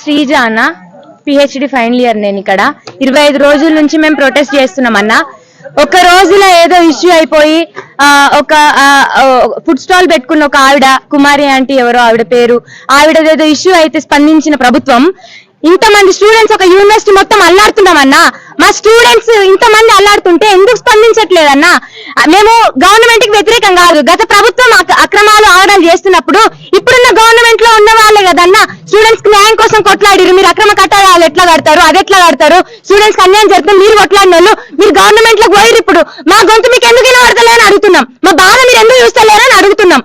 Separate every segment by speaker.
Speaker 1: శ్రీజ అన్న PhD final year నేను ఇక్కడ. ఇరవై ఐదు రోజుల నుంచి మేము ప్రొటెస్ట్ చేస్తున్నాం అన్న. ఒక రోజులో ఏదో ఇష్యూ అయిపోయి ఒక ఫుడ్ స్టాల్ పెట్టుకున్న ఒక ఆవిడ కుమారి ఆంటీ ఎవరో ఆవిడ పేరు ఆవిడ ఇష్యూ అయితే స్పందించిన ప్రభుత్వం. ఇంతమంది స్టూడెంట్స్ ఒక యూనివర్సిటీ మొత్తం అల్లాడుతున్నామన్నా మా స్టూడెంట్స్ ఇంతమంది అల్లాడుతుంటే ఎందుకు స్పందించట్లేదన్నా మేము గవర్నమెంట్కి వ్యతిరేకం కాదు. గత ప్రభుత్వం అక్రమాలు ఆగడాలు చేస్తున్నప్పుడు ఇప్పుడున్న గవర్నమెంట్లో ఉన్న వాళ్ళే కదన్నా. స్టూడెంట్స్కి న్యాయం కోసం కొట్లాడిరు మీరు అక్రమ కట్టడాలు ఎట్లా కడతారు? అది ఎట్లా కడతారు? స్టూడెంట్స్కి అన్యాయం జరుగుతుంది మీరు కొట్లాడిన వాళ్ళు మీరు గవర్నమెంట్లో పోయిరు ఇప్పుడు. మా గొంతు మీకు ఎందుకు వినబడతలేదని అడుగుతున్నాం. మా బాధ మీరు ఎందుకు చూస్తలేరని అడుగుతున్నాం.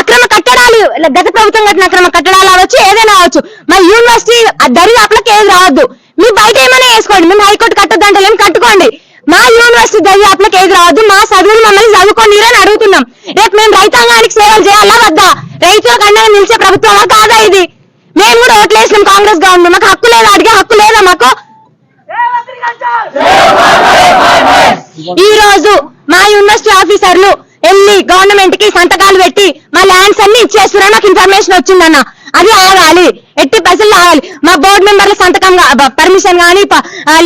Speaker 1: అక్రమ కట్టడాలు గత ప్రభుత్వం కట్టిన అక్రమ కట్టడాలు అవ్వచ్చు ఏదైనా అవ్వచ్చు. మా యూనివర్సిటీ దరిదాపులకు ఏది రావద్దు. మీ బయట ఏమైనా వేసుకోండి మేము హైకోర్టు కట్టొద్దంటే ఏం కట్టుకోండి. మా యూనివర్సిటీ దరిదాపులకు ఏది రావద్దు. మా చదువులు మమ్మల్ని చదువుకోండి అని అడుగుతున్నాం. రేపు మేము రైతాంగానికి సేవలు చేయాలా వద్దా? రైతులకు అండగా నిలిచే ప్రభుత్వమా? కాదా ఇది? చేసినాం కాంగ్రెస్ గవర్నమెంట్ మాకు హక్కు లేదా. అడిగే హక్కు లేదా మాకు? ఈ రోజు మా యూనివర్సిటీ ఆఫీసర్లు వెళ్ళి గవర్నమెంట్కి సంతకాలు పెట్టి మా ల్యాండ్స్ అన్ని ఇచ్చేస్తున్నారు. నాకు ఇన్ఫర్మేషన్ వచ్చిందన్న. అది ఆగాలి. ఎట్టి పైసలు ఆగాలి. మా బోర్డు మెంబర్ల సంతకం పర్మిషన్ కానీ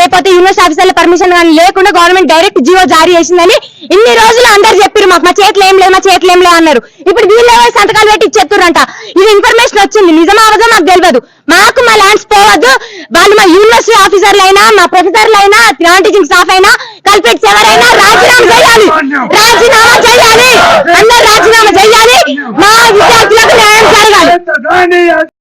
Speaker 1: లేకపోతే యూనివర్సిటీ ఆఫీసర్ల పర్మిషన్ కానీ లేకుండా గవర్నమెంట్ డైరెక్ట్ జీవో జారీ చేసిందని ఇన్ని రోజులు అందరు చెప్పారు మాకు. మా చేతులు ఏం లేదు మా చేతులు ఏం లేదు అన్నారు. ఇప్పుడు వీళ్ళు పోయి సంతకాలు పెట్టి ఇచ్చేస్తురంట ఇది ఇన్ఫర్మేషన్ వచ్చింది. నిజమా అవదో మాకు తెలియదు మాకు మా ల్యాండ్స్ పోవద్దు. వాళ్ళు మా యూనివర్సిటీ ఆఫీసర్లు అయినా మా ప్రొఫెసర్లు అయినా నాన్ టీచింగ్ స్టాఫ్ అయినా కల్పెట్స్ ఎవరైనా రాజీనామా చేయాలి. రాజీనామా చేయాలి. అందరు రాజీనామా చేయాలి. మా విద్యార్థులు gani
Speaker 2: ya